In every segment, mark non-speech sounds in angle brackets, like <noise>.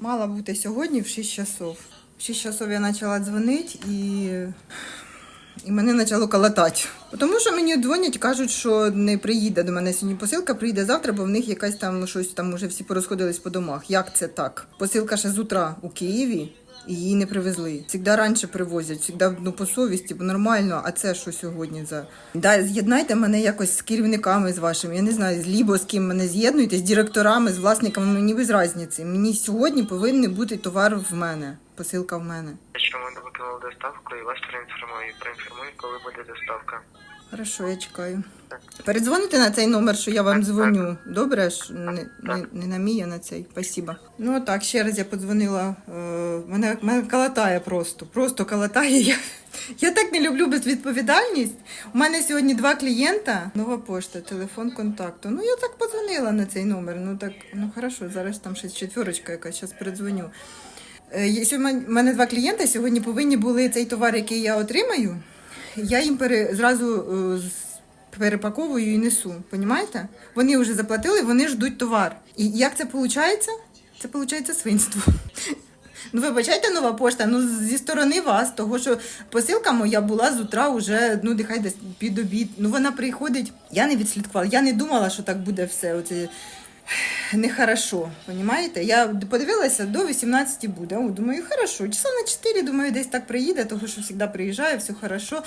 Мала бути сьогодні в 6 часов. В 6 часов я почала дзвонити і, і мене почало калатати. Тому що мені дзвонять, кажуть, що не приїде до мене сьогодні посилка, приїде завтра, бо в них якась там щось там уже всі порозходились по домах. Як це так? Посилка ще з утра у Києві. Її не привезли. Всегда раніше привозять, всегда ну, по совісті, бо нормально. А це що сьогодні за да, з'єднайте мене якось з керівниками з вашими. Я не знаю, з лібо з ким мене з'єднуєте, з директорами, з власниками. Мені без різниці. Мені сьогодні повинен бути товар в мене. Посилка в мене. Що ми виконали доставку і вас проінформую. Проінформую, коли буде доставка. Хорошо, я чекаю. Передзвоните на цей номер, що я вам Так, дзвоню. Добре ж? Не, не, не на мій, а на цей. Спасибо. Ну так, ще раз я подзвонила. Е, мене, мене калатає просто. Просто калатає. Я, я так не люблю безвідповідальність. У мене сьогодні два клієнта. Нова пошта, телефон контакту. Ну я так подзвонила на цей номер. Ну так, ну хорошо, зараз там ще четверочка якась, зараз передзвоню. Е, У мене два клієнти сьогодні повинні були цей товар, який я отримаю. Я їм пере, зразу е, перепаковую і несу. Понімаєте? Вони вже заплатили, вони ждуть товар. І як це виходить? Це виходить свинство. <laughs> Ну, вибачайте, нова пошта, ну зі сторони вас, того що посилка моя була з утра вже, ну нехай десь під обід. Ну вона приходить. Я не відслідкувала, я не думала, що так буде все. Оце нехорошо, понімаєте? Я подивилася, до 18 буде. О, думаю, хорошо. Часа на 4, думаю, десь так приїде, тому що завжди приїжджає, все хорошо.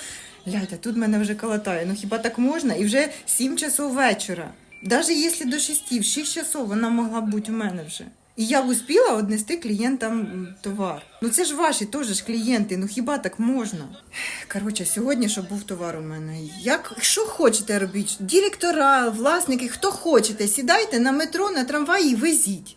Ляйте, тут мене вже колотає. Ну хіба так можна? І вже 7 часов вечора. Навіть якщо до 6, в 6 часов вона могла бути у мене вже. І я успіла однести клієнтам товар. Ну це ж ваші теж ж клієнти, ну хіба так можна? Коротше, сьогодні, щоб був товар у мене. Як що хочете робіть? Директора, власники, хто хочете, сідайте на метро, на трамваї і везіть.